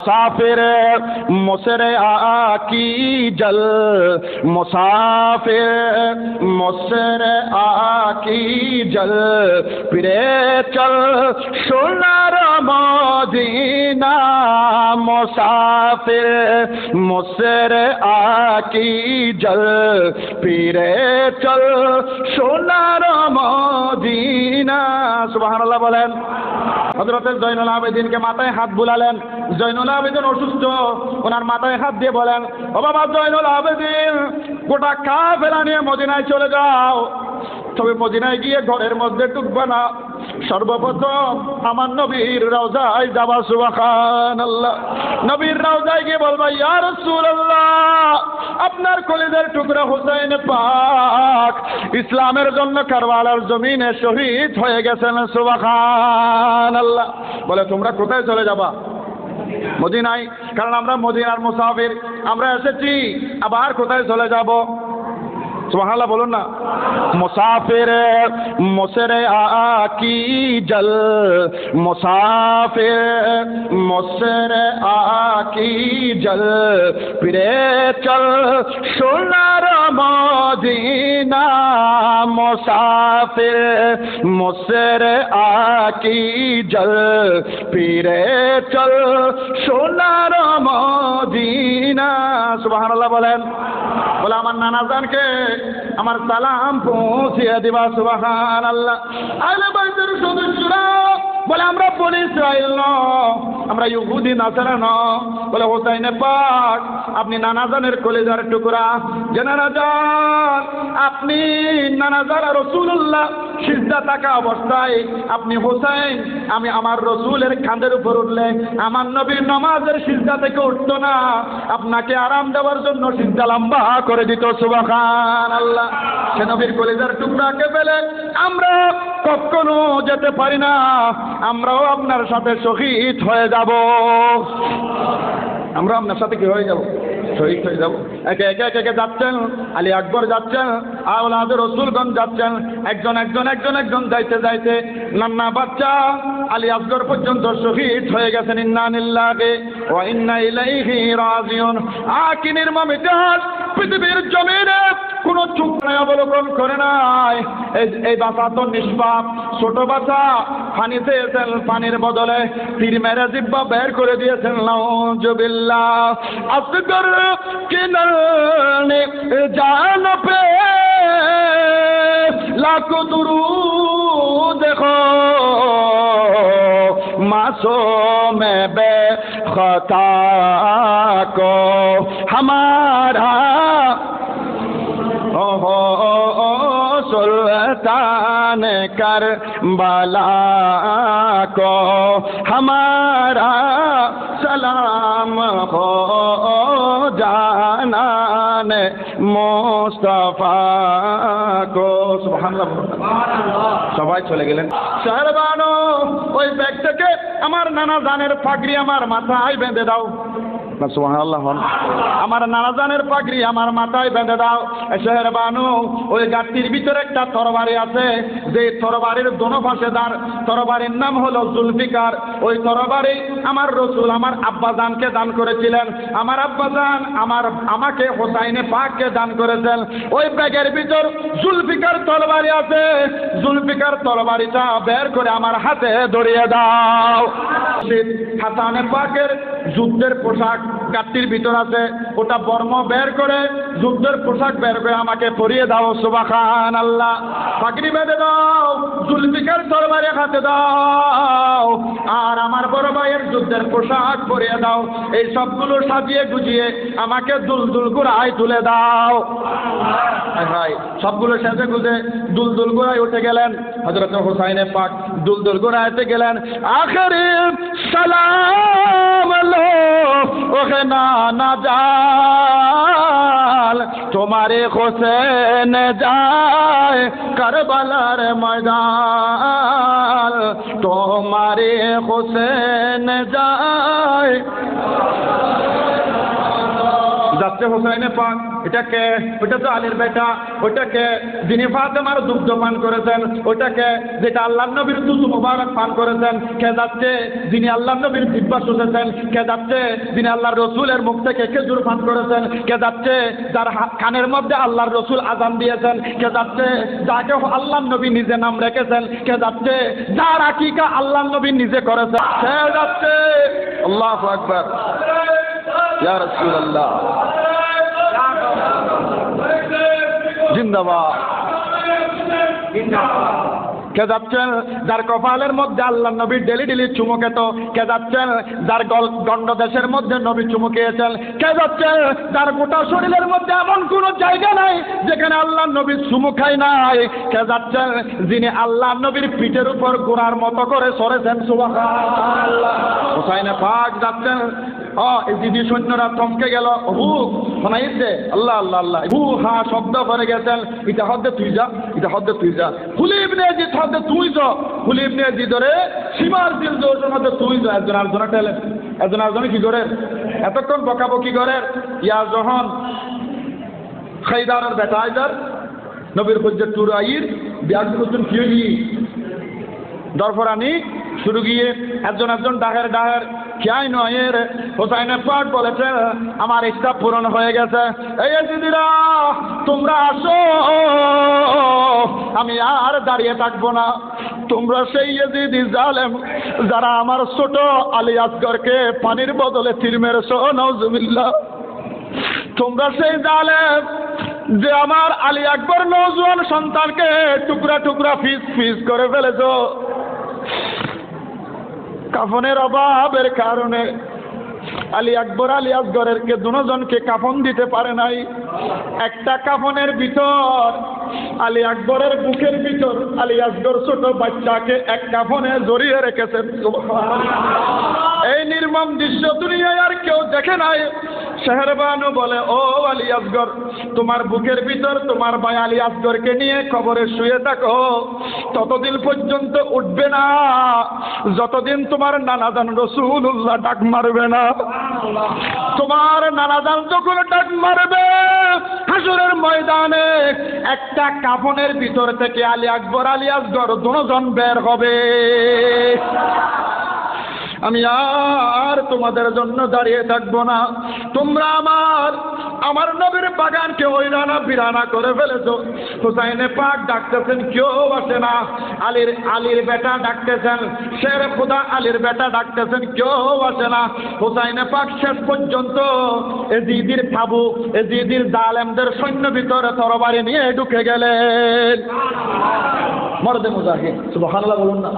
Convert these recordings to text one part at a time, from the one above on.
मुसाफिर मुसर आ की जल। मुसाफिर मुसर आ की जल। फिर चल सुना মদিনা মুসাফির মুসর আকি জল ফিরে চল সোনার মদিনা। সুবহানাল্লাহ বলেন। হজরতের জৈনুল আবেদিনকে মাথায় হাত বুলালেন। জৈনুল আবেদিন অসুস্থ, ওনার মাথায় হাত দিয়ে বলেন, ও বাবা জৈনুল আবেদিন, গোটা খা ফেরা নিয়ে মদিনায় চলে যাও। তবে মদিনায় গিয়ে ঘরের মধ্যে ঢুকবে না। সর্বপ্রথম আমার নবীর রওজায় যাবা সুবাখান আল্লাহ নবীর রওজায় গিয়ে বলবা, ইয়া রাসূলুল্লাহ, আপনার কলিদের টুকরা হুসাইন পাক ইসলামের জন্য কারবালার জমিনে শহীদ হয়ে গেছেন সুবাখান বলে, তোমরা কোথায় চলে যাবা? মদিনায়। কারণ আমরা মদিনার মুসাফির। আমরা এসেছি, আবার কোথায় চলে যাব? সুবহানাল্লাহ বলুন না। মুসাফির, মুসরে আকি জল। মুসাফির, মুসরে আকি জল। ফিরে চল সোনার মদিনা। মুসাফির, মুসরে আকি জল। ফিরে চল সোনার মদিনা। সুবহানাল্লাহ বলেন। বলে আমার নানা জানকে আমার সালাম পৌঁছিয়ে দিবা সুবাহান আল্লাহ সদস্যরা বলে, আমরা বলি ইসরায়েল ন আমরা ইহুদি, নাসারা ন বলে, হোসাইনে পাক, আপনি নানাজানের কলেজার টুকরা। জেনারা যান আপনি নানা জান রসুল্লাহ সিজদা থাকা অবস্থায় আপনি হোসাইন, আমি আমার রসুলের খান্দের উপর উঠলে, আমার নবীর নমাজের সিজদা থেকে উঠতো না। আপনাকে আরাম দেওয়ার জন্য সিজদা লম্বা করে দিত সুবাখান আল্লাহ সে নবীর কলেজার টুকরাকে পেলে আমরা কখনো যেতে পারি না, আমরাও আপনার সাথে শহীদ হয়ে যাব। আমরা আপনার সাথে কি হয়ে যাব? শহীদ হয়ে যাব। একে একে একে একে যাচ্ছেন, আলী আকবর যাচ্ছেন, আওলাদ রসুলগঞ্জ যাচ্ছেন। একজন একজন একজন একজন যাইতে যাইতে নান্না বাচ্চা আলী আসগর পর্যন্ত শহীদ হয়ে গেছেন। ইন্না নিল্লাহে ও ইন্না ইলাইহি রাজিউন। আকি নির্মম ইতিহাস পৃথিবীর জমিনে কোন চুপ অবলোকন করে নাই। এই- এই বাসা তো নিষ্পাপ, ছোট বাসা পানিতে এসেন পানির বদলে তীর মেরে জিব্বা বের করে দিয়েছেন নাউজুবিল্লাহ আসগর কিনারে জান পে লাখো দুরু দেখো मासूम बे खता को हमारा جان کر بالا کو ہمارا سلام ہو جانا مصطفیٰ کو۔ سبحان اللہ۔ সবাই চলে গেলেন স্যার ওই ব্যাগটাকে আমার নানা দানের আমার মাথায় বেঁধে দাও না, সুবহানাল্লাহ, হন। আমার নানা জানের পাগড়ি আমার মাথায় বেঁধে দাও। শেহর বানু, ওই গাছটির ভিতরে একটা তরবারি আছে। যে তরবারির দোনো পাশে দাঁড়। তরবারির নাম হলো জুলফিকার। ওই তরবারি আমার রসুল, আমার আব্বাজানকে দান করেছিলেন। আমার আব্বাজান আমার, আমাকে হোসাইনে পাককে দান করেছেন। ওই ব্যাগের ভিতর জুলফিকার তরবারি আছে। জুলফিকার তরবারিটা বের করে আমার হাতে ধরিয়ে দাও। হাসানে পাকের যুদ্ধের পোশাক গাত্তির ভিতর আছে ওটা বর্ম বের করে যুদ্ধের পোশাক বের করে আমাকে পরিয়ে দাও সুবাখান আল্লাহ পাগড়ি বেঁধে দাও জুলফিকার তরবারি হাতে দাও আর আমার বড় ভাইয়ের যুদ্ধের পোশাক পরিয়ে দাও। এই সবগুলো সাজিয়ে গুজিয়ে আমাকে দুল দুল গুড়ায় তুলে দাও। হায়, সবগুলো সেজে গুজে দুল দুল গুড়ায় উঠে গেলেন। হজরত হোসাইনে পাক দুল দুল গুড়াইতে গেলেন। আখরি সালাম ওহে না না জাল। তোমারে হোসেন যায় কারবালার ময়দান। তোমারে হোসেন যায় যাচ্ছে হোসেনে পাক, এটাকে ওটা তো আলীর বেটা, ওটাকে যিনি ফাতেমার দুগ্ধ পান করেছেন, ওটাকে যেটা আল্লাহ নবীর দুধ মুবারক পান করেছেন, কে যাচ্ছে যিনি আল্লাহ নবীর দিব্যা শুনেছেন কে যাচ্ছে যিনি আল্লাহর রসুলের মুখ থেকে খেজুর পান করেছেন, কে যাচ্ছে যার কানের মধ্যে আল্লাহর রসুল আজান দিয়েছেন, কে যাচ্ছে যাকে আল্লাহ নবী নিজে নাম রেখেছেন, কে যাচ্ছে যার আকিকা আল্লাহ নবী নিজে করেছেন সে যাচ্ছে আল্লাহ আকবার। ইয়া রাসূলুল্লাহ। যাচ্ছেন যার কপালের মধ্যে আল্লাহ নবী ডেলি ডেলি চুমু খেত কে যাচ্ছেন যার গণ্ড দেশের মধ্যে নবী চুমু খেয়েছেন কে যাচ্ছেন যার গোটা শরীরের মধ্যে এমন কোন জায়গা নাই, যেখানে আল্লাহ নবী চুমু খায় নাই। কে যাচ্ছেন যিনি আল্লাহ নবীর পিঠের উপর গোড়ার মতো করে সরেছেন সুবাহ হোসাইনে যাচ্ছেন ও এই দিদি সৈন্যরা থমকে গেল। হু, শোনাইছে। আল্লাহ আল্লাহ আল্লাহ। হু, হা, শব্দ করে গেছেন। এটা হদ্দে তুই যা এটা হদ্দে তুই যা। হুলিব নে জিত হদ্দে তুই যা। হুলিব নে জি ধরে সীমার দিল দোষের মধ্যে তুই যা। একজন আরেকজনে টেলে একজন আরেকজনে কি করে? এতক্ষণ বকাবকি করে। ইয়া যখন খাইদারের বেটা আইদার, নবীর হজ্জে টুর আইর। বিয়াজ করছেন কি দরফরানি শুরু গিয়ে একজন একজন ডাহের ডাহের খেয়াই নয়ের হোসাইনের পাক বলেছে, আমার ইচ্ছা পূরণ হয়ে গেছে। এই দিদিরা, তোমরা আসো। আমি আর দাঁড়িয়ে থাকব না। তোমরা সেই দিদি জালেম যারা আমার ছোট আলী আসগরকে পানির বদলে তীর মেরেছ নজমিল্লা তোমরা সেই জালেম যে আমার আলী আকবর নজওয়ান সন্তানকে টুকরা টুকরা ফিস ফিস করে ফেলেছ। কাফনের অভাবের কারণে আলী আকবর আলী আসগরেরকে দুজনকে কাফন দিতে পারে নাই। একটা কাফনের ভিতর, আলী আকবরের বুকের ভিতর, আলী আসগর ছোট বাচ্চাকে এক কাফনে জড়িয়ে রেখেছেন। এই নির্মম দৃশ্য দুনিয়ায় আর কেউ দেখে নাই। শেহরবানু বলে, ও আলী আসগর, তোমার বুকের ভিতর তোমার ভাই আলী আসগরকে নিয়ে কবরে শুয়ে থাকো। ততদিন পর্যন্ত উঠবে না। যতদিন তোমার নানাদান রসুল্লাহ ডাক মারবে না। তোমার নানাদান যখন ডাক মারবে হাসুরের ময়দানে একটা কাফনের ভিতর থেকে আলী আকবর, আলী আসগর দুজন বের হবে। আমি আর তোমাদের জন্য দাঁড়িয়ে থাকব না। তোমরা আমার আমার নবীর বাগানকে ওইরানা বিরানা করে ফেলেছো। হুসাইনে পাক ডাকতেছেন, কেউ আসে না। আলীর আলীর বেটা ডাকতেছেন, শের খুদা আলীর বেটা ডাকতেছেন, কেউ আসে না। হুসাইনে পাক শেষ পর্যন্ত এজিদির তাবু এজিদির জালেমদের সৈন্য ভিতরে তরবারি নিয়ে ঢুকে গেলেন। মরদে মুজাহিদ, সুবহানাল্লাহ বলুন না।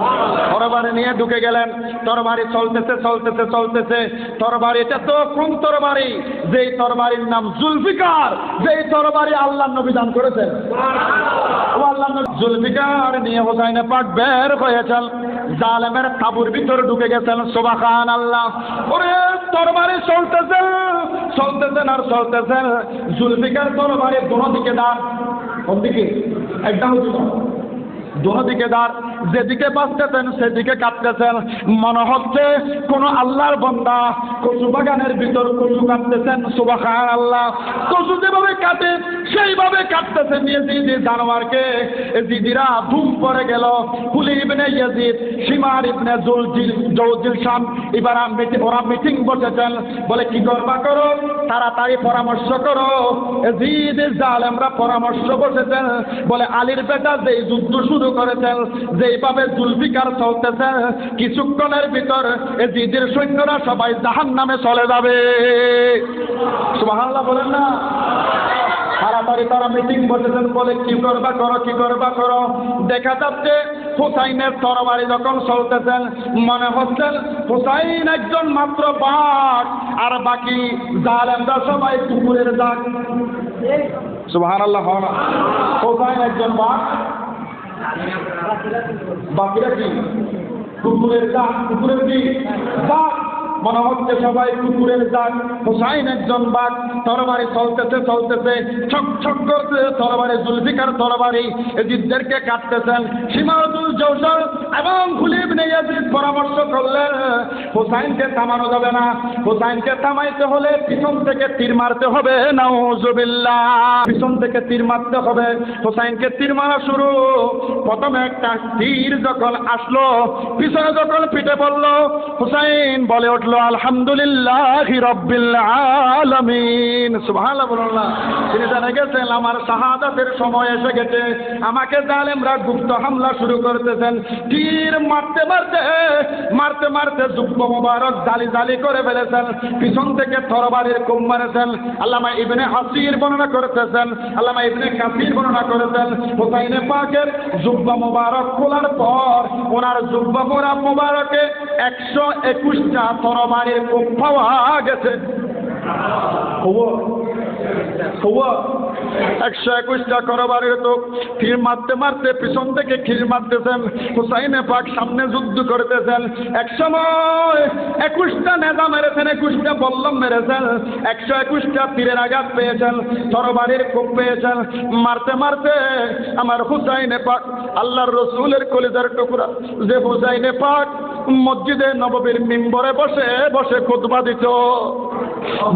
তরবারি নিয়ে ঢুকে গেলেন। তরবারি চলতেছে চলতেছে চলতেছে। তরবারিটা তো কোন তরবারি? যেই তরবারির নাম জুলফিকার, যেই তরবারি আল্লাহ নবী দান করেছেন। আল্লাহ জুলফিকার নিয়ে হোসাইনে পাক বের হয়েছেন। জালেমের তাবুর ভিতর ঢুকে গেছেন সুবহান আল্লাহ ওরে, তরবারি চলতেছে চলতেছেন আর চলতেছেন জুলফিকার তরবারি দোনো দিকে দাঁড় কোন দিকে? একদম দিকে দাঁড়, যেদিকে বাঁচতেছেন সেদিকে কাটতেছেন মনে হচ্ছে কোন আল্লাহর বন্দা কচু বাগানের ভিতর কচু কাটতেছেন সুবাখান আল্লাহ কচু যেভাবে কাটে সেইভাবে কাটতেছেন ইয়াজিদ জানোয়ারকে। জিদিরা ধুম পড়ে গেল। কুলি ইবনে ইয়াজিদ সীমার ইবনে জুলজিল জৌজিল শাম এবার ওরা মিটিং বসেছেন। বলে, কি করবা করো? তাড়াতাড়ি পরামর্শ করো। জিদের জালেমরা পরামর্শ বসেছেন বলে, আলীর বেটা যেই যুদ্ধ শুরু করেছেন যেইভাবে জুলফিকার চলতেছেন, কিছুক্ষণের ভিতর জিদের সৈন্যরা সবাই জাহান নামে চলে যাবে। বলেন না? তাড়াতাড়ি তারা মিটিং বসেছেন বলে, কি করবা করো, কি করবা করো? দেখা যাচ্ছে, হুসাইনের তরবারি যখন চলতেছেন মনে হচ্ছেন হুসাইন একজন মাত্র বাঘ, আর বাকি জালেমরা সবাই কুকুরের দাগ সুবহানাল্লাহ হন হুসাইন একজন বাঘ। বাকিরা কি? কুকুরের দাগ কুকুরের কি? দাগ মনে হচ্ছে সবাই কুকুরের দাগ হুসাইন একজন বাঘ তরবারি চলতেছে চলতেছে, ছক ছক করতে তরবারি জুলফিকার তরবারি। এজিদদেরকে কাটতেছেন সীমাউদ্দুল জৌসর এবং খুলিব নেয়াজিদ পরামর্শ করলেন হুসাইনকে থামানো যাবে না। হুসাইনকে থামাইতে হলে পিছন থেকে তীর মারতে হবে, নাউজুবিল্লাহ। পিছন থেকে তীর মারতে হবে। হুসাইনকে তীর মারা শুরু। প্রথমে একটা তীর যখন আসলো, পিছনে যখন পিঠে পড়ল, হুসাইন বলে উঠল, আলহামদুলিল্লাহ রব্বিল আলামিন। তিনি জানে গেছেন, আমার শাহাদাতের সময় এসে গেছে। আমাকে জালেমরা গুপ্ত হামলা শুরু করতেছেন। তীর মারতে মারতে মারতে মারতে যুগ্ম মোবারক জালি জালি করে ফেলেছেন। পিছন থেকে তরবারির কুম মারেছেন। আল্লামা ইবনে হাসির বর্ণনা করতেছেন আল্লামা ইবনে কাসির বর্ণনা করেছেন। হুসাইনে পাকের জুব্ব মোবারক খোলার পর ওনার মোরা মোবারকে একশো একুশটা তরবারির কুম পাওয়া গেছে। একশো একুশটা করবারের তো তীর মারতে মারতে পিছন থেকে খির মারতেছেন, হুসাইনে পাক সামনে যুদ্ধ করতেছেন। এক সময় একুশটা নেজা মেরেছেন, একুশটা বল্লম মেরেছেন, একশো একুশটা তীরের আঘাত পেয়েছেন, তরবারির কূপ পেয়েছেন। মারতে মারতে আমার হুসাইনে পাক আল্লাহর রসুলের কলিজার টুকরা, যে হুসাইনে পাক মসজিদে নববীর মিম্বরে বসে বসে খুতবা দিত।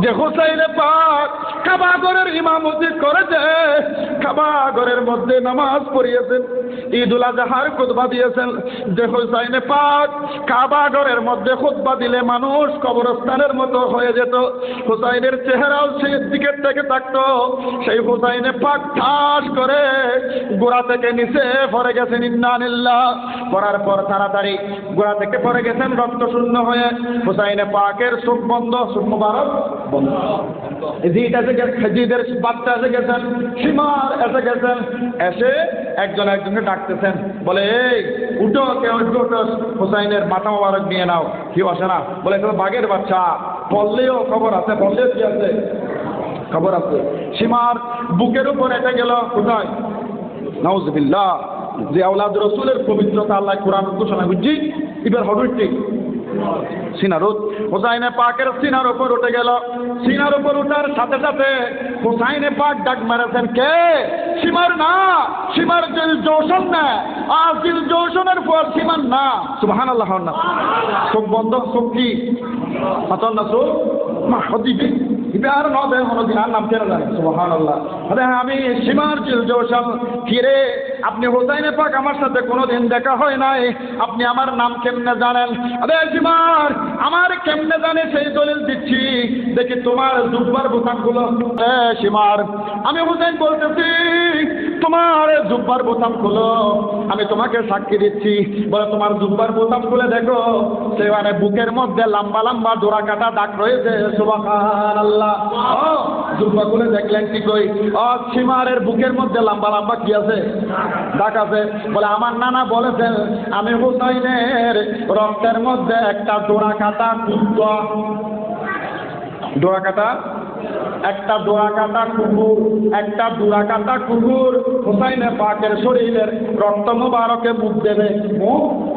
যে হুসাইনে পাক কাবাগরের ইমামতি করেছে কাবাগরের মধ্যে নামাজ পড়িয়েছেন, ঈদুল আজহার খুতবা দিয়েছেন। যে হুসাইনে পাক কাবাগরের মধ্যে খুতবা দিলে মানুষ কবরস্থানের মতো হয়ে যেত। হুসাইনের চেহারাও সেই দিকের থেকে থাকতো। সেই হুসাইনে পাক ঠাস করে গোড়া থেকে নিচে পড়ে গেছেন ইন্নানিল্লাহ পড়ার পর তাড়াতাড়ি গোড়া থেকে পড়ে গেছেন, রক্ত শূন্য হয়ে হুসাইনে পাকের চোখ বন্ধ চোখ মুবারক বন্ধ। জিদ এসে গেছে জিদের বাচ্চা এসে গেছেন সীমার এসে গেছেন, এসে একজন একজনকে ডাকতেছেন, বলে, এই, উঠো, কেউ উঠো, হুসাইনের মাথা মোবারক নিয়ে নাও, কেউ আসে না। বলে, এটা বাঘের বাচ্চা বললেও খবর আছে বললেও কি আছে? খবর আছে। সীমার বুকের উপর এটা গেল কোথায় নাউজবিল্লাহ, যে আওলাদ রসুলের পবিত্রতা আল্লাহ কোরআন ঘোষণা বুঝছি এবার হবির ঠিক সিনারুত হুসাইনে পাকের সিনার উপর উঠে গেল। সিনার উপর উঠার সাথে সাথে হুসাইনে পাক ডাক মেরেছেন, কে? সীমার না, সীমার দিল জৌসন না, আর দিল জৌসনের পর সীমার না। সুবহান আল্লাহ না। চোখ বন্ধ, চোখ কি? হাতন না চোখ? মা, হদিবি। ইবে আর হনদিন আর নাম কেন জানে সুবহান আল্লাহ আরে আমি সীমার দিল জৌসন ফিরে আপনি হোসাইনে পাক আমার সাথে কোনোদিন দেখা হয় নাই। আপনি আমার নাম কেমনে জানেন? আরে আমার কেমনে জানে সেই দলিল দিচ্ছি? দেখি তোমার জুব্বার বোতামগুলো। সীমার আমি হোসেন বলতেছি, তোমার জুব্বার বোতাম খুলো আমি তোমাকে সাক্ষী দিচ্ছি। বলে তোমার জুব্বার বোতাম খুলে দেখো। সেখানে বুকের মধ্যে লম্বা লম্বা জোড়া কাটা দাগ রয়েছে। আল্লাহ জুব্বা খুলে দেখলেন কি কই? ও সীমারের বুকের মধ্যে লম্বা লম্বা কি আছে? আছে। বলে, আমার নানা বলেছেন, আমি হুসাইনের রক্তের মধ্যে একটা দোড়া কাটা কুকুর। ডোরা কাটা একটা ডোরা কাটা কুকুর, একটা ডোরা কাটা কুকুর। হুসাইনে পাকের শরীরের রক্ত মুবারকে মুখ দেবে। মুখ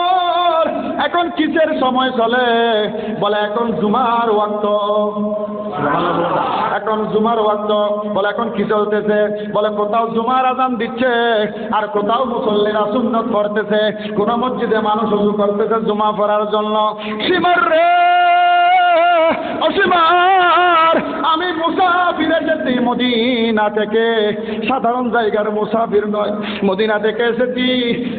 এখন কিসের সময় চলে? বলে, এখন জুমার ওয়াক্ত। এখন জুমার ওয়াক্ত। বলে, এখন কি চলতেছে? বলে, কোথাও জুমার আজান দিচ্ছে, আর কোথাও মুসল্লিরা সুন্নত করতেছে। কোন মসজিদে মানুষ উজু করতেছে জুমা পড়ার জন্য। সীমার রে অসীমার আমি মুসাফির এসেছি মদিনা থেকে। সাধারণ জায়গার মুসাফির নয়, মদিনা থেকে এসেছি।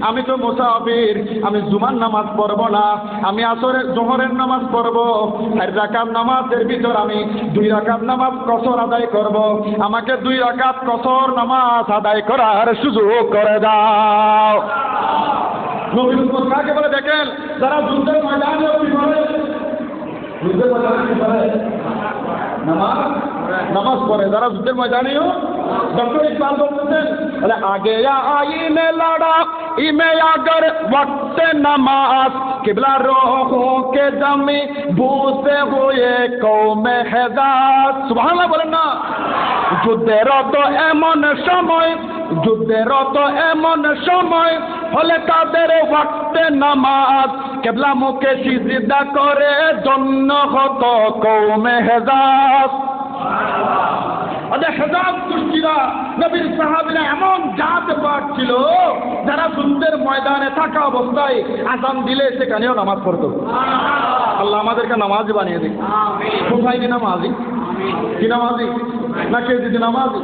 আমি তো মুসাফির, আমি জুমার নামাজ পড়ব না। আমি আসরের, জোহরের নামাজ পড়ব। আর রাকাত নামাজের ভিতর আমি দুই রাকাত নামাজ কসর আদায় করব। আমাকে দুই রাকাত কসর নামাজ আদায় করার সুযোগ করে দাও। বলে দেখেন? যারা যুদ্ধের ময়দানে যুদ্ধের ময়দানে নমাজ? নামাজ পড়ে। যারা যুদ্ধের ময়দানেও ডক্টর ইকবাল বলতেছেন আরে আগে আইনে লড়া, ইমে আগর ওয়াক্তে নামাজ। কেবলা রোহো জমি ভূতে হয়ে কৌমে হেদাস সুবহানাল্লাহ বলেন না। যুদ্ধের তো এমন সময়, যুদ্ধের তো এমন সময় হলে তাদের ওয়াক্তে নামাজ। কেবলা মুখে সিজদা করে জন্য হত কৌমে ওদের হেজাব গোষ্ঠীরা নবীর সাহাবিরা এমন জাত ছিল যারা যুদ্ধের ময়দানে থাকা অবস্থায় আজান দিলে সেখানেও নামাজ পড়তো। আল্লাহ আমাদেরকে নামাজ বানিয়ে দিক। হোসাইনি নামাজি? কি নামাজি? না কে দিদি নামাজি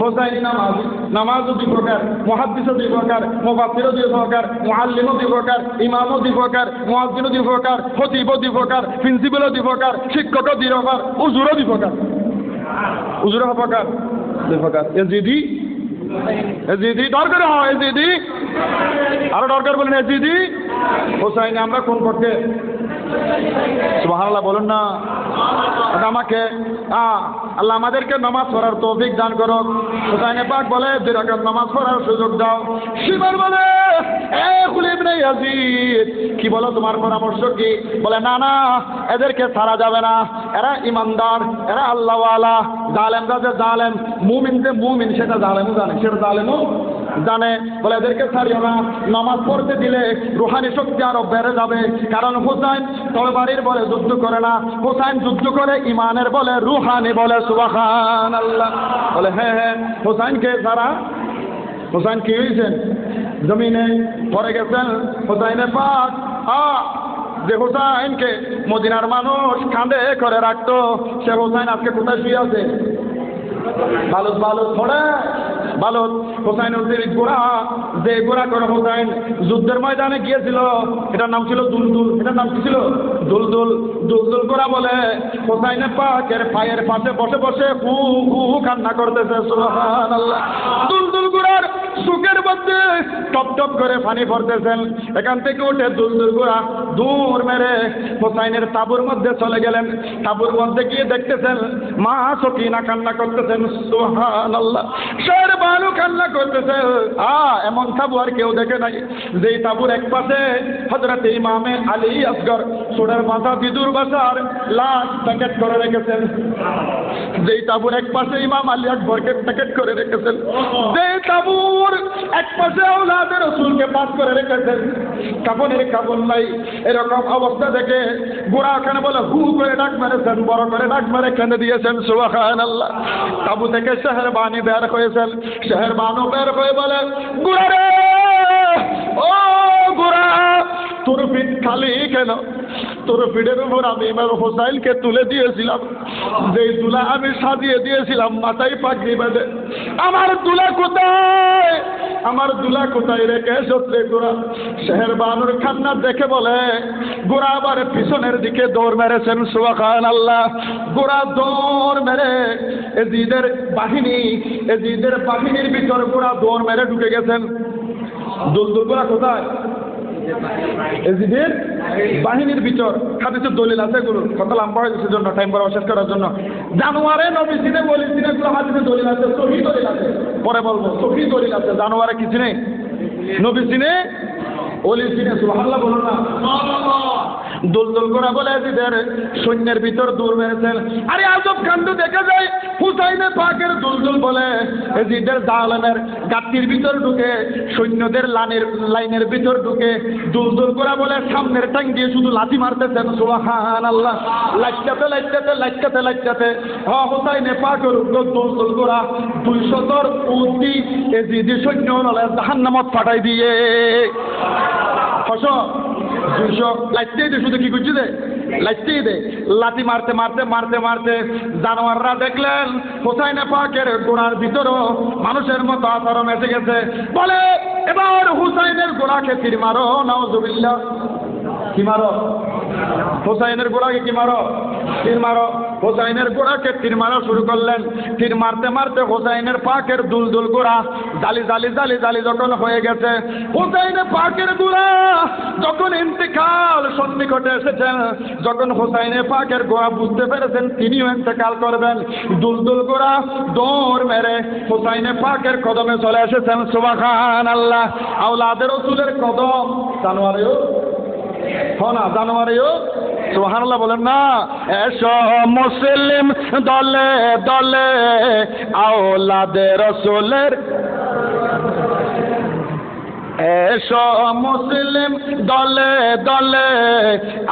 হোসাইনি নামাজি নামাজও দুই প্রকার মহাদ্দিসও দুই প্রকার মুফাসসিরও দুই প্রকার মুআল্লিমও দুই প্রকার ইমামও দুই প্রকার মুয়াজ্জিনও দুই প্রকার খতিবও দুই প্রকার প্রিন্সিপালও দুই প্রকার শিক্ষকও দুই প্রকার উজুরও দুই প্রকার উজুর প্রকার দুই প্রকার এজিদি এজিদি দরকার হয় এজিদি আরও দরকার বলেন এজিদি হোসাইনি আমরা কোন পক্ষে সুবহানাল্লাহ বলুন না আমাকে হ্যাঁ আল্লাহ আমাদেরকে নামাজ পড়ার তৌফিক দান করো হুসাইন পাক বলে, দুই নামাজ পড়ার সুযোগ দাও। শিবর বলে, এ কি বলো তোমার পরামর্শ কি? বলে, না না, এদেরকে ছাড়া যাবে না। এরা ইমানদার, এরা আল্লাহওয়ালা। জালেমরা যে জালেম, মুমিন যে মুমিন, সেটা জালেমও জানে, সেটা জালেমও জানে, বলে এদেরকে ছাড়িও না। নামাজ পড়তে দিলে রুহানি শক্তি আরও বেড়ে যাবে। কারণ হুসাইন তরবারির বলে যুদ্ধ করে না। হুসাইন যুদ্ধ করে ইমানের বলে, রুহানি বলে সুবাহান আল্লাহ বলে হ্যাঁ হ্যাঁ হুসাইনকে ছাড়া হুসাইন কি হয়েছেন? জমিনে পরে গেছেন হুসাইনে পাক। আ, যে হুসাইনকে মদিনার মানুষ কাঁধে করে রাখতো, সে হুসাইন আজকে কোথায় শুয়ে আছে? বালুত বালুত পড়ে। বালুত হোসাইন উদ্দিন গোড়া, যে গোড়া করে হোসাইন যুদ্ধের ময়দানে গিয়েছিল, এটার নাম ছিল দুলদুল। এটার নাম কি ছিল? দুলদুল। দুলদুল গোড়া বলে, হোসাইনের পাকের পায়ের পাশে বসে বসে হু হু কান্না করতেছে, সুবহানাল্লাহ। দুলদুল গোড়ার সুখের মধ্যে টপ টপ করে পানি পড়তেছেন এখান থেকে উঠে দুলদুল গোড়া দূর মেরে হোসাইনের তাবুর মধ্যে চলে গেলেন। তাবুর মধ্যে গিয়ে দেখতেছেন, মা সকিনা কান্না করতেছেন, সুবহানাল্লাহ। শের বানু কান্না করতেছে। আ, এমন তাবু আর কেউ দেখে নাই। যেই তাবুর এক পাশে হযরত ইমামে আলী আসগর সোনার মাথা বিদুর বাসার লাশ প্যাকেট করে রেখেছেন। যেই তাবুর এক পাশে ইমাম আলী আকবরকে প্যাকেট করে রেখেছেন। যেই তাবুর এক পাশে আওলাদের রসুলকে পাস করে রেখেছেন। কাপনের কাপড় নাই, এরকম অবস্থা দেখে গোড়া ওখানে বলে হু করে ডাক মেরেছেন, বড় করে ডাক মেরে কেঁদে দিয়েছেন সুবাহান আল্লাহ তাবু থেকে শেহর বাণী বের হয়েছেন শেহর বানু বের হয়ে বলে গুড়া রে, ও গুড়া তোর পিঠ খালি কেন? তোর পিঠের উপর আমি ইমাম হোসাইনকে তুলে দিয়েছিলাম। যেই তুলা আমি সাজিয়ে দিয়েছিলাম, মাথায় পাগড়ি বেঁধে। আমার তুলা কোথায়? আমার দুলা কোথায় রেখে সত্যি গোড়া? শেহের বানুর খান্না দেখে বলে, গোড়া আবার পিছনের দিকে দৌড় মেরেছেন সুবাখান আল্লাহ গোড়া দৌড় মেরে এজিদের বাহিনী, এজিদের বাহিনীর ভিতর গোড়া দৌড় মেরে ঢুকে গেছেন। দুলদুল গোড়া কোথায়? এজিদের বাহিনীর ভিতর সব দলিল আছে গুরু। কথা লম্বা হয়েছে সেজন্য জন্য টাইম করা শেষ করার জন্য। জানুয়ারে নবী সিনে বলি সিনে গুলো হাতে দলিল আছে, সহি দলিল আছে। পরে বলব, সহি দলিল আছে, জানুয়ারে কিছু নেই নবী সিনে ওলি সিনে সুবহানাল্লাহ বলুন না। দোলদোল করা বলে এজিদের সৈন্যের ভিতর দূর মেরেছেন। আরে আজব কাণ্ড, দেখা যায় হুসাইনে পাকের দুলদুল বলে, এজিদের জালেমের গাত্তির ভিতর ঢুকে, সৈন্যদের লাইনের লাইনের ভিতর ঢুকে দুলদুল করা বলে, সামনের ট্যাং দিয়ে শুধু লাথি মারতেছেন। সুবাহান আল্লাহ লাইটাতে লাইটাতে লাইটাতে লাইটাতে হ, হুসাইনে পাকের উপর দুলদুল করা দুই শতর উদ্দি এজিদি সৈন্য নলে জাহান্নামত ফাটাই দিয়ে। ফসল দুইশো লাইতেই দে, শুধু কি করছি দে? লাইতেই দে। লাঠি মারতে মারতে মারতে মারতে জানোয়াররা দেখলেন, হোসাইন পাকের গোড়ার ভিতরও মানুষের মতো আচরণ এসে গেছে। বলে, এবার হুসাইনের গোড়াকে তীর মারো, নাউজুবিল্লাহ। কি মারো? হোসাইনের গোড়াকে কি মারো? তীর মারো। হোসাইনের গোড়াকে তীর মারা শুরু করলেন। তীর মারতে মারতে হোসাইনের পাকের দুল দুল গোড়া জালি জালি জালি জালি যখন হয়ে গেছে হোসাইনের পাকের গোড়া যখন ইন্তেকাল সন্নিকটে এসেছেন, যখন হোসাইনের পাকের গোড়া বুঝতে পেরেছেন, তিনিও ইন্তেকাল করবেন। দুল দুল গোড়া দৌড় মেরে হোসাইনের পাকের কদমে চলে এসেছেন সুবাখান আল্লাহ আউলাদের রসুলের কদম জানুয়ারিও না জানুয়ারিও সোহানাল্লাহ বলেন, না, এসো মুসলিম দলে দলে, আওলাদে রসুলের এসো মুসলিম দলে দলে,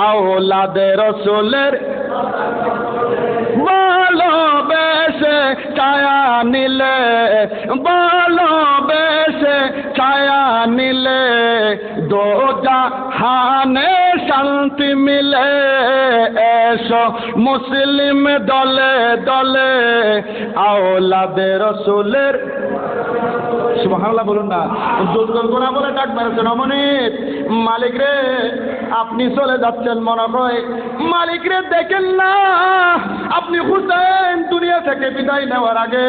আওলাদে রসুলের ভালোবেসে ছায়া নিলে, ভালোবেসে ছায়া নিলে দো জাহানে শান্তি মিলে এসো মুসলিম দলে দলে আওলাদের রসুলের সুবহানাল্লাহ বলুন না। দুর্গল গোনা বলে ডাক মেরেছেন অমনিত। মালিক রে, আপনি চলে যাচ্ছেন মনে হয়। মালিক রে, দেখেন না। আপনি হুসেন দুনিয়া থেকে বিদায় নেওয়ার আগে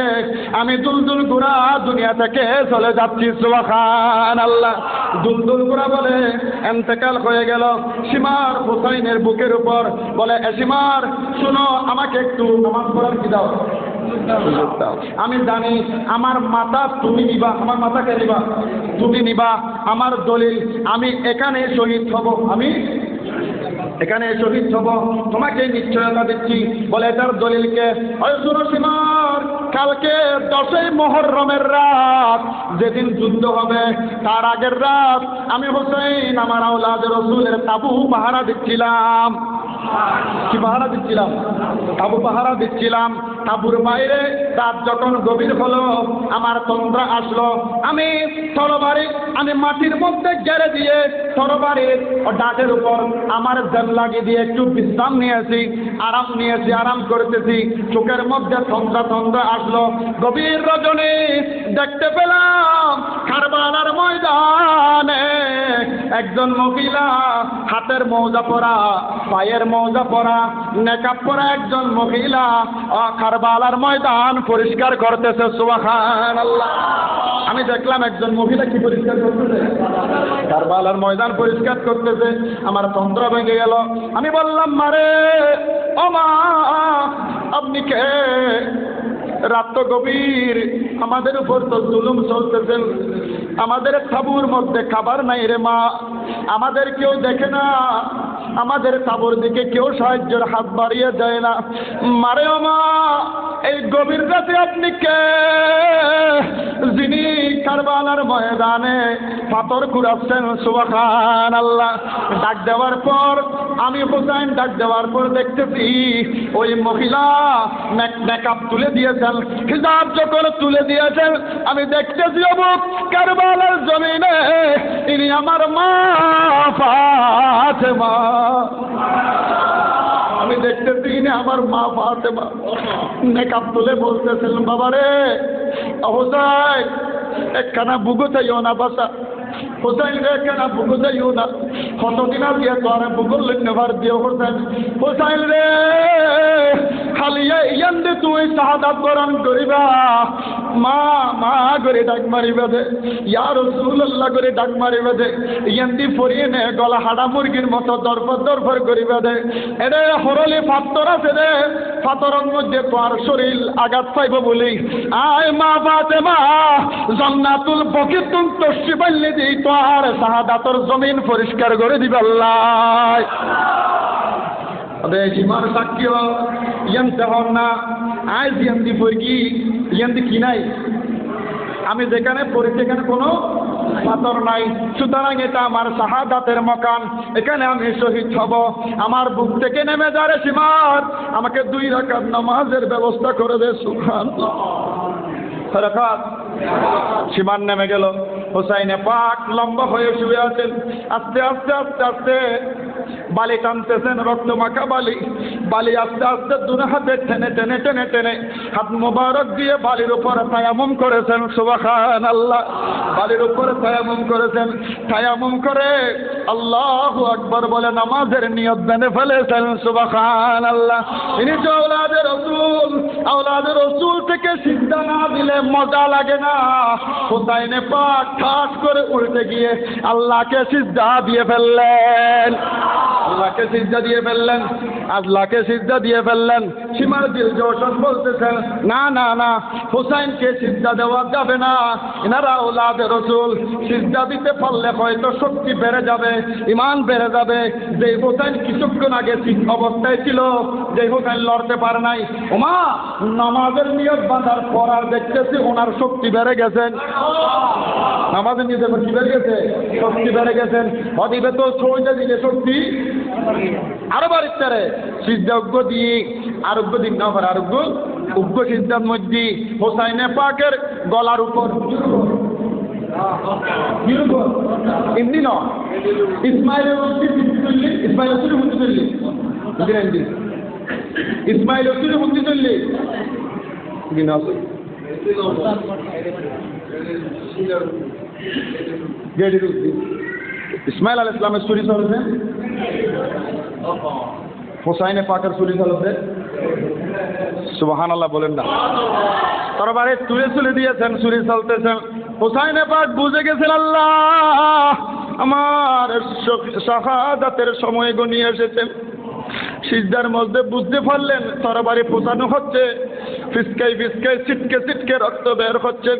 আমি দুলদুল গুড়া দুনিয়া থেকে চলে যাচ্ছি সুবহান আল্লাহ দুলদুল গুড়া বলে এন্তেকাল হয়ে গেল। সীমার হুসাইনের বুকের উপর বলে সীমার শুনো, আমাকে একটু নামাজ পড়ার কি দাও? সুযোগ দাও। আমি জানি আমার মাথা তুমি নিবা, আমার মাথাকে নিবা, তুমি নিবা, আমার দলিল, আমি এখানে শহীদ হব। আমি এখানে শহীদ হব। তোমাকে নিশ্চয়তা দিচ্ছি। বলে এটার দলিলকে কালকে দশই মহরমের রাত, যেদিন যুদ্ধ হবে, তার আগের রাত আমি হোসেন আমার আওলাদ রসুলের তাবু পাহারা দিচ্ছিলাম। কি পাহারা দিচ্ছিলাম তাবু পাহারা দিচ্ছিলাম তাবুর বাইরে রাত যখন গভীর হলো, আমার তন্দ্রা আসলো। আমি তরবারি, আমি মাটির মধ্যে গেড়ে দিয়ে তরবারির ডাটের উপর আমার জেল লাগিয়ে দিয়ে একটু বিশ্রাম নিয়েছি, আরাম নিয়েছি, আরাম করতেছি চোখের মধ্যে তন্দ্রা তন্দ্রা আসলো। গভীর রজনী দেখতে পেলাম কারবালার ময়দানে। একজন মহিলা হাতের মৌজা পরা পায়ের মৌজা পরা নেকাপ পরা একজন মহিলা আহ, কারবালার ময়দান পরিষ্কার করতেছে সুবাহান আল্লাহ আমি দেখলাম একজন মহিলা কি পরিষ্কার করতেছে? কারবালার ময়দান পরিষ্কার করতেছে আমার তন্ত্র ভেঙে গেল। আমি বললাম মারে ও মা আপনি কে? রাত তো গভীর, আমাদের উপর তো জুলুম চলতেছেন আমাদের সাবুর মধ্যে খাবার নাই রে মা। আমাদের কেউ দেখে না। আমাদের তাবুর দিকে কেউ সাহায্যের হাত বাড়িয়ে দেয় না। মারে মা, এই গভীর রাতে আপনি কে? যিনি কারবালার ময়দানে পাথর ঘুরাচ্ছেন সুবাখান আল্লাহ ডাক দেওয়ার পর, আমি হোসাইন ডাক দেওয়ার পর দেখতেছি, ওই মহিলা মেকআপ তুলে দিয়েছেন, হিজাব যখন তুলে দিয়েছেন। আমি দেখতেছি অবুক কারবালার জমিনে ইনি আমার মা ফাতেমা। আমি দেখতেছি কিনে আমার মা ফাতে মেকআপ তুলে বলতেছিলাম বাবারে অবসায় একখানা বুগো চাইও না বাসা হোসাইন রে একখানা বুগো চাইও না? কতদিন দিয়ে তো আর বুগো নেবার দিও হোসাইন হোসাইন রে, খালি ইয়ান দে তুই শাহাদাত বরণ করিবা। মা মা করে ডাক মারিবে দে। ইয়া রাসূলুল্লাহ করে ডাক মারিবে দে। ইয়ান দি ফরিয়ে নে গলা হাড়া মুরগির মতো দরফর দরফর করিবে দে। এরে হরলি পাত্তর আছে রে পাথরের মধ্যে তোর শরীর আঘাত পাইব বলি। আয় মা জান্নাতুল বকিতুম তসি বাল্লি এই তো আর শাহাদাতর জমিন পরিষ্কার করে দিবে আল্লাহ ইমান সাক্ষী ইয়ান তেহন না। আজ ইয়ান্দি বই কি? ইয়ান্দি কি নাই? আমি যেখানে পড়ি সেখানে কোনো পাথর নাই। সুতরাং এটা আমার শাহাদাতের মকান। এখানে আমি শহীদ হব। আমার বুক থেকে নেমে যারে সীমার। আমাকে দুই রাকাত নামাজের ব্যবস্থা করে দে সুখান রাখাত সীমার নেমে গেল। হোসাইনে পাক লম্বা হয়ে শুয়ে আছেন। আস্তে আস্তে আস্তে আস্তে। বালি টানতেছেন, রক্ত মাখা বালি। বালি আস্তে আস্তে দু হাতে টেনে টেনে টেনে টেনে। হাত মোবারক দিয়ে বালির উপরে তায়ামুম করেছেন। সুবাহ আল্লাহ বালির উপরে তায়ামুম করেছেন। তায়ামুম করে আল্লাহু আকবর বলে নামাজের নিয়ত বেঁধে ফেলেছেন সুবাখান আল্লাহ ইনি তো আওলাদে রসুল আওলাদে রসুল থেকে সিদ্ধা না দিলে মজা লাগে না। হোসাইনে পাক ঠাস করে উল্টে গিয়ে আল্লাহকে সিদ্ধা দিয়ে ফেললেন। আল্লাহকে সিদ্ধা দিয়ে ফেললেন। আল্লাহকে সিদ্ধা দিয়ে ফেললেন। সীমার দিল জোশন বলতেছেন, না না না, হুসাইনকে সিদ্ধা দেওয়া যাবে না। এনারা ওলাদে রসুল, সিদ্ধা দিতে পারলে হয়তো শক্তি বেড়ে যাবে ইমান বেড়ে যাবে। যে হুসাইন কিছুক্ষণ আগে অবস্থায় ছিল, যে হুসাইন লড়তে পারে নাই। ওমা, নামাজের নিয়ত বাঁধার পর আর দেখতেছি ওনার শক্তি বেড়ে গেছেন। নামাজের নিয়ত কি বেড়ে গেছে? শক্তি বেড়ে গেছেন। হদিবে তো ছয়টা দিলে শক্তি আরও বাড়িতে সিদ্ধাজ্ঞ দিয়ে আরোগ্য দিন না পারে আরোগ্য, উগ্র সিদ্ধার মধ্যে হোসাইনে পাকের গলার উপর। এমনি ন। ইসমাইল ইসমাইল হসুরি মুক্তি চললি বুঝলেন জি ইসমাইল হসুরি মুক্তি চললি দিন গেডির ইসমাইল আল ইসলামের চুরি চলছে। হোসাইনে পাকের চুরি চলছে। সুবাহান আল্লাহ বলেন না। তরবারে তুলে তুলে দিয়েছেন, চুরি চলতেছেন। হোসাইনে পাক বুঝে গেছেন, আল্লাহ, আমার শাহাদাতের সময় গনিয়ে এসেছেন সিজদার মধ্যে বুঝতে পারলেন, তরবারি পোষানো হচ্ছে। ফিসকাই ফিসকাই ছিটকে ছিটকে রক্ত বের হচ্ছে।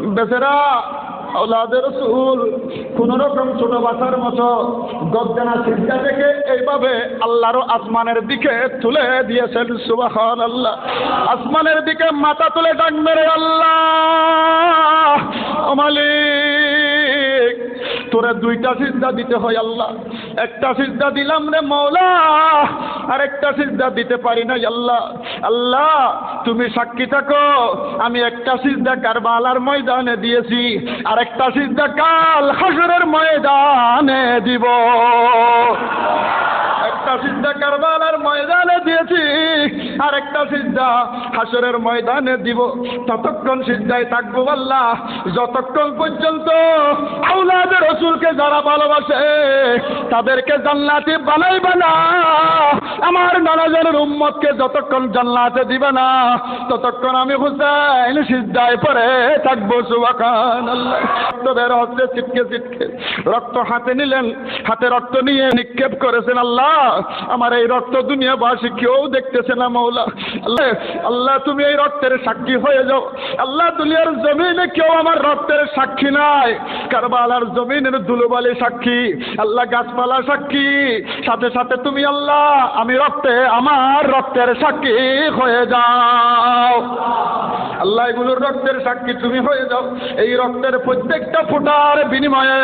বেচারা রকম ছোট বাচ্চার মতো এইভাবে আসমানের দিকে তুলে দিয়েছেন আল্লাহ আসমানের দিকে মাথা তুলে ডাক মেরে আল্লাহ। মালিক। তোরা দুইটা সিদ্ধা দিতে হয় আল্লাহ। একটা সিদ্ধা দিলাম রে মৌলা আর একটা সিদ্ধা দিতে পারি না আল্লাহ। আল্লাহ, তুমি সাক্ষী থাকো, আমি একটা সিদ্ধা কারবালার ময়দানে দিয়েছি আর একটা সিদ্ধা কাল হাসরের ময়দানে দিব। একটা সিদ্ধা কারবালার ময়দানে দিয়েছি আর একটা সিদ্ধা হাসরের ময়দানে দিব। ততক্ষণ সিদ্ধায় থাকব আল্লাহ, যতক্ষণ পর্যন্ত আউলাদের রসুলকে যারা ভালোবাসে, তাদেরকে জান্নাতি বানাইবে না। আমার নানাজনের উম্মতকে যতক্ষণ জান্নাতে দিবে না, ততক্ষণ আমি হুসাইন সিদ্ধায় পরে থাকব আল্লাহ রক্ত ছিটকে ছিটকে। রক্ত হাতে নিলেন, হাতে রক্ত নিয়ে নিক্ষেপ করেছেন আল্লাহ। আমার এই রক্ত দুনিয়াবাসী কেউ দেখতেছে না, মৌলা। আল্লাহ আল্লাহ, তুমি এই রক্তের সাক্ষী হয়ে যাও। আল্লাহ, দুনিয়ার জমিনে কেউ আমার রক্তের সাক্ষী নাই। কারবালার জমিনের দুলুবালি সাক্ষী, আল্লাহ গাছপালা সাক্ষী। সাথে সাথে তুমি আল্লাহ, আমি রক্তে, আমার রক্তের সাক্ষী হয়ে যাও। আল্লাহ, এগুলোর রক্তের সাক্ষী তুমি হয়ে যাও। এই রক্তের প্রত্যেকটা ফোটার বিনিময়ে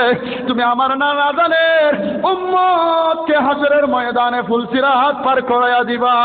তুমি আমার নানা জানের উম্মতকে হাসরের ময়দানে ফুলসিরাত পার করাইয়া দিবা।